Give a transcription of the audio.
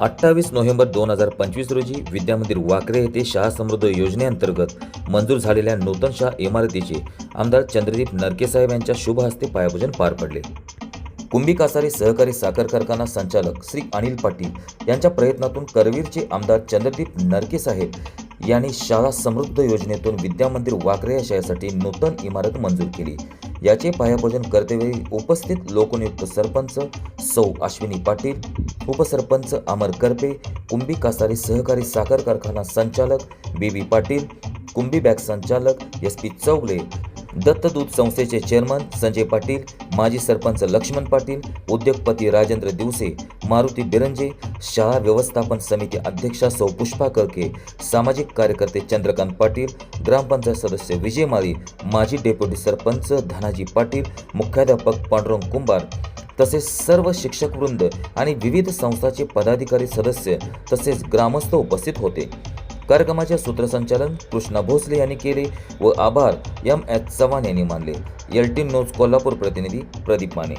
अठ्ठावीस नोव्हेंबर दोन हजार पंचवीस रोजी विद्यामंदिर वाकरे येथे शाह समृद्ध योजनेअंतर्गत मंजूर झालेल्या नूतन शाह इमारतीचे आमदार चंद्रदीप नरकेसाहेब यांच्या शुभ हस्ते पायापूजन पार पडले. कुंभी कासारी सहकारी साखर कारखाना संचालक श्री अनिल पाटील यांच्या प्रयत्नातून करवीरचे आमदार चंद्रदीप नरकेसाहेब यांनी शाळा समृद्ध योजनेतून विद्यामंदिर वाकरे या शाळेसाठी नूतन इमारत मंजूर केली. याचे पायाभोजन करतेवेळी उपस्थित लोकनियुक्त सरपंच सौ अश्विनी पाटील उपसरपंच अमर करपे कुंभी कासारी सहकारी साखर कारखाना संचालक बी बी पाटील कुंभी बॅग संचालक एस पी चौगले दत्तदूत संस्थेचे चेअरमन संजय पाटील माजी सरपंच लक्ष्मण पाटील उद्योगपती राजेंद्र दिवसे मारुती बिरंजे शाळा व्यवस्थापन समिती अध्यक्षा सौ पुष्पा करके सामाजिक कार्यकर्ते चंद्रकांत पाटील ग्रामपंचायत सदस्य विजय माळी माजी डेप्युटी सरपंच धनाजी पाटील मुख्याध्यापक पांडुरंग कुंभार तसेच सर्व शिक्षकवृंद आणि विविध संस्थाचे पदाधिकारी सदस्य तसेच ग्रामस्थ उपस्थित होते. कार्यक्रमाचे सूत्रसंचालन कृष्णा भोसले यांनी केले व आभार एम एच चव्हाण यांनी मानले. एल टी न्यूज कोल्हापूर प्रतिनिधी प्रदीप माने.